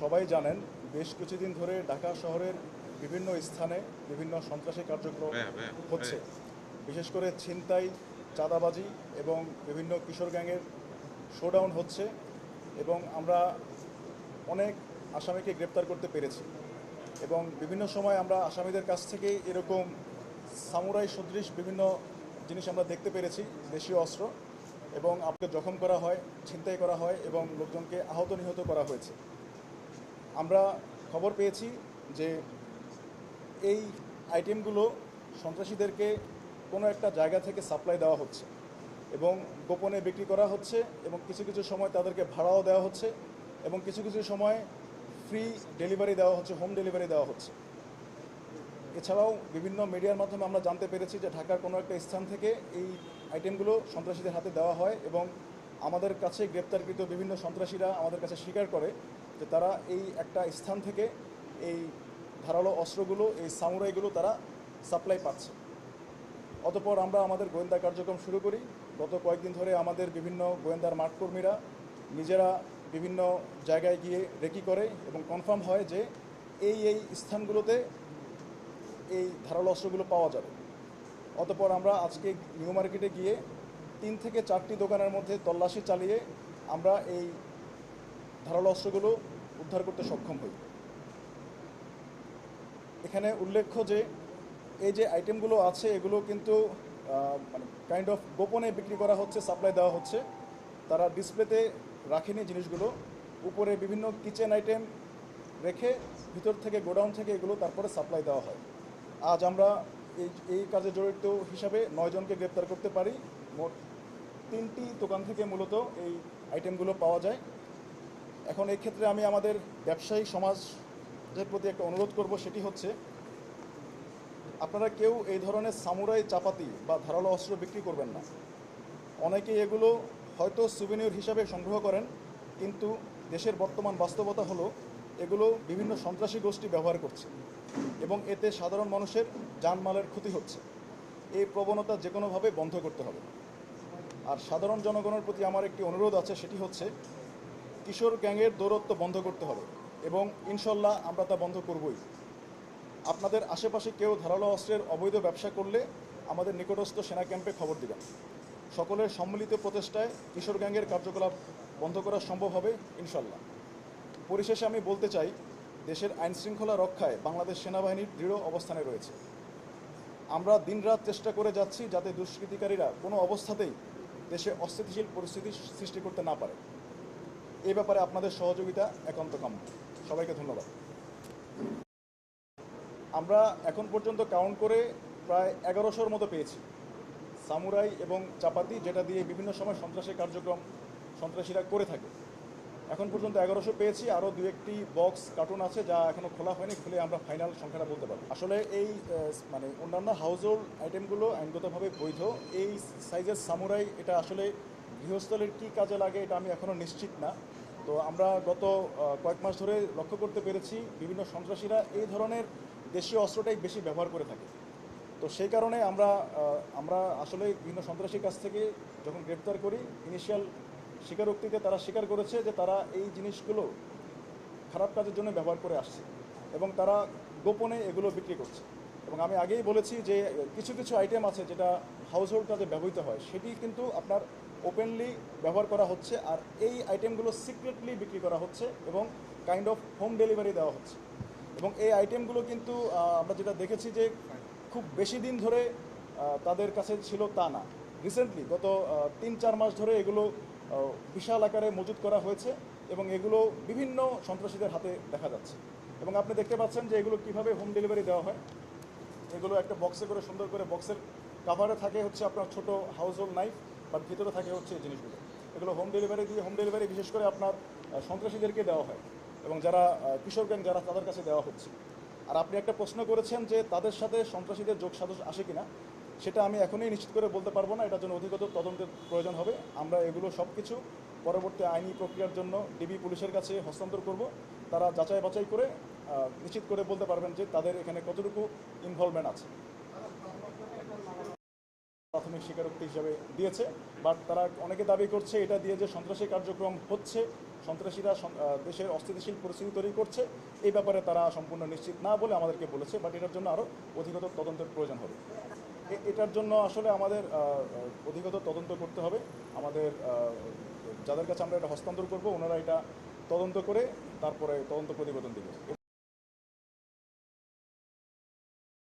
সবাই জানেন বেশ কিছুদিন ধরে ঢাকা শহরের বিভিন্ন স্থানে বিভিন্ন সন্ত্রাসী কার্যক্রম হ্যাঁ, হ্যাঁ, হচ্ছে। বিশেষ করে ছিনতাই চাঁদাবাজি এবং বিভিন্ন কিশোর গ্যাংয়ের শোডাউন হচ্ছে এবং আমরা অনেক আসামিকে গ্রেপ্তার করতে পেরেছি এবং বিভিন্ন সময় আমরা আসামিদের কাছ থেকে এরকম সামুরাই সদৃশ বিভিন্ন জিনিস আমরা দেখতে পেরেছি দেশীয় অস্ত্র এবং আপনাকে জখম করা হয় ছিনতাই করা হয় এবং লোকজনকে আহত নিহত করা হয়েছে। আমরা খবর পেয়েছি যে এই আইটেমগুলো সন্ত্রাসীদেরকে কোনো একটা জায়গা থেকে সাপ্লাই দেওয়া হচ্ছে এবং গোপনে বিক্রি করা হচ্ছে এবং কিছু কিছু সময় তাদেরকে ভাড়াও দেওয়া হচ্ছে এবং কিছু কিছু সময় ফ্রি ডেলিভারি দেওয়া হচ্ছে হোম ডেলিভারি দেওয়া হচ্ছে। এছাড়াও বিভিন্ন মিডিয়ার মাধ্যমে আমরা জানতে পেরেছি যে ঢাকার কোনো একটা স্থান থেকে এই আইটেমগুলো সন্ত্রাসীদের হাতে দেওয়া হয় এবং আমাদের কাছে গ্রেপ্তারকৃত বিভিন্ন সন্ত্রাসীরা আমাদের কাছে স্বীকার করে যে তারা এই একটা স্থান থেকে এই ধারালো অস্ত্রগুলো, এই সামুরাইগুলো তারা সাপ্লাই পাচ্ছে। অতপর আমরা আমাদের গোয়েন্দা কার্যক্রম শুরু করি। গত কয়েকদিন ধরে আমাদের বিভিন্ন গোয়েন্দার মাঠকর্মীরা নিজেরা বিভিন্ন জায়গায় গিয়ে রেকি করে এবং কনফার্ম হয় যে এই এই স্থানগুলোতে এই ধারালো অস্ত্রগুলো পাওয়া যাবে। অতপর আমরা আজকে নিউ মার্কেটে গিয়ে তিন থেকে চারটি দোকানের মধ্যে তল্লাশি চালিয়ে আমরা এই ধারালো অস্ত্রগুলো উদ্ধার করতে সক্ষম হই। এখানে উল্লেখ্য যে, এই যে আইটেমগুলো আছে, এগুলো কিন্তু মানে কাইন্ড অফ গোপনে বিক্রি করা হচ্ছে সাপ্লাই দেওয়া হচ্ছে। তারা ডিসপ্লেতে রাখেনি জিনিসগুলো। উপরে বিভিন্ন কিচেন আইটেম রেখে ভিতর থেকে গোডাউন থেকে এগুলো তারপরে সাপ্লাই দেওয়া হয়। আজ আমরা এই এই কাজে জড়িত হিসাবে নয়জনকে গ্রেপ্তার করতে পারি। মোট তিনটি দোকান থেকে মূলত এই আইটেমগুলো পাওয়া যায়। এখন এই ক্ষেত্রে আমি আমাদের ব্যবসায়ী সমাজের প্রতি একটা অনুরোধ করব, সেটি হচ্ছে, আপনারা কেউ এই ধরনের সামুরাই চাপাতি বা ধারালো অস্ত্র বিক্রি করবেন না। অনেকেই এগুলো হয়তো সুবিনিয়র হিসাবে সংগ্রহ করেন, কিন্তু দেশের বর্তমান বাস্তবতা হলো, এগুলো বিভিন্ন সন্ত্রাসী গোষ্ঠী ব্যবহার করছে এবং এতে সাধারণ মানুষের জানমালের ক্ষতি হচ্ছে। এই প্রবণতা যে কোনোভাবে বন্ধ করতে হবে। আর সাধারণ জনগণের প্রতি আমার একটি অনুরোধ আছে, সেটি হচ্ছে কিশোর গ্যাংয়ের দৌরত্ব বন্ধ করতে হবে এবং ইনশাল্লাহ আমরা তা বন্ধ করবই। আপনাদের আশেপাশে কেউ ধারালো অস্ত্রের অবৈধ ব্যবসা করলে আমাদের নিকটস্থ সেনা ক্যাম্পে খবর দিবেন। সকলের সম্মিলিত প্রচেষ্টায় কিশোর গ্যাংয়ের কার্যকলাপ বন্ধ করা সম্ভব হবে ইনশাল্লাহ। পরিশেষে আমি বলতে চাই, দেশের আইন শৃঙ্খলা রক্ষায় বাংলাদেশ সেনাবাহিনীর দৃঢ় অবস্থানে রয়েছে। আমরা দিনরাত চেষ্টা করে যাচ্ছি যাতে দুষ্কৃতিকারীরা কোনো অবস্থাতেই দেশে অস্থিতিশীল পরিস্থিতি সৃষ্টি করতে না পারে। এ ব্যাপারে আপনাদের সহযোগিতা একান্ত কাম্য। সবাইকে ধন্যবাদ। আমরা এখন পর্যন্ত কাউন্ট করে প্রায় এগারোশোর মতো পেয়েছি। সামুরাই এবং চাপাতি, যেটা দিয়ে বিভিন্ন সময় সন্ত্রাসী কার্যক্রম সন্ত্রাসীরা করে থাকে। এখন পর্যন্ত এগারোশো পেয়েছি, আরও দু একটি বক্স কার্টুন আছে যা এখনও খোলা হয়নি, খুলে আমরা ফাইনাল সংখ্যাটা বলতে পারব। আসলে এই মানে অন্যান্য হাউস হোল্ড আইটেমগুলো আইনগতভাবে বৈধ। এই সাইজের সামুরাই, এটা আসলে গৃহস্থলের কী কাজে লাগে এটা আমি এখনও নিশ্চিত না। তো আমরা গত কয়েক মাস ধরে লক্ষ্য করতে পেরেছি বিভিন্ন সন্ত্রাসীরা এই ধরনের দেশীয় অস্ত্রটাই বেশি ব্যবহার করে থাকে। তো সেই কারণে আমরা আমরা আসলে বিভিন্ন সন্ত্রাসীর কাছ থেকে যখন গ্রেপ্তার করি ইনিশিয়াল স্বীকারোক্তিতে তারা স্বীকার করেছে যে তারা এই জিনিসগুলো খারাপ কাজের জন্য ব্যবহার করে আসছে এবং তারা গোপনে এগুলো বিক্রি করছে। এবং আমি আগেই বলেছি যে কিছু কিছু আইটেম আছে যেটা হাউস হোল্ড কাজে ব্যবহৃত হয়, সেটি কিন্তু আপনার ওপেনলি ব্যবহার করা হচ্ছে আর এই আইটেমগুলো সিক্রেটলি বিক্রি করা হচ্ছে এবং কাইন্ড অফ হোম ডেলিভারি দেওয়া হচ্ছে। এবং এই আইটেমগুলো কিন্তু আমরা যেটা দেখেছি যে খুব বেশি দিন ধরে তাদের কাছে ছিল তা না। রিসেন্টলি গত তিন চার মাস ধরে এগুলো বিশাল আকারে মজুত করা হয়েছে এবং এগুলো বিভিন্ন সন্ত্রাসীদের হাতে দেখা যাচ্ছে। এবং আপনি দেখতে পাচ্ছেন যে এগুলো কীভাবে হোম ডেলিভারি দেওয়া হয়। এগুলো একটা বক্সে করে সুন্দর করে বক্সের কাভারে থাকে হচ্ছে আপনার ছোট হাউস হোল্ড নাইফ বাট ভিতরে থাকে হচ্ছে এই জিনিসগুলো। এগুলো হোম ডেলিভারি দিয়ে হোম ডেলিভারি বিশেষ করে আপনার সন্ত্রাসীদেরকে দেওয়া হয় এবং যারা কিশোর গ্যাং যারা তাদের কাছে দেওয়া হচ্ছে। আর আপনি একটা প্রশ্ন করেছেন যে তাদের সাথে সন্ত্রাসীদের যোগ সাদস্য আসে কিনা, সেটা আমি এখনই নিশ্চিত করে বলতে পারব না। এটার জন্য অধিকতর তদন্তের প্রয়োজন হবে। আমরা এগুলো সব কিছু পরবর্তী আইনি প্রক্রিয়ার জন্য ডিবি পুলিশের কাছে হস্তান্তর করব। তারা যাচাই বাছাই করে নিশ্চিত করে বলতে পারবেন যে তাদের এখানে কতটুকু ইনভলভমেন্ট আছে। প্রাথমিক স্বীকারোক্তি হিসাবে দিয়েছে বাট তারা অনেকে দাবি করছে এটা দিয়ে যে সন্ত্রাসী কার্যক্রম হচ্ছে, সন্ত্রাসীরা সন- দেশের অস্থিতিশীল পরিস্থিতি তৈরি করছে, এই ব্যাপারে তারা সম্পূর্ণ নিশ্চিত না বলে আমাদেরকে বলেছে বাট এটার জন্য আরও অধিকতর তদন্তের প্রয়োজন হবে। এটার জন্য আসলে আমাদের অধিকতর তদন্ত করতে হবে। আমাদের যাদের কাছে আমরা এটা হস্তান্তর করব, ওনারা এটা তদন্ত করে তারপরে তদন্ত প্রতিবেদন দেবে।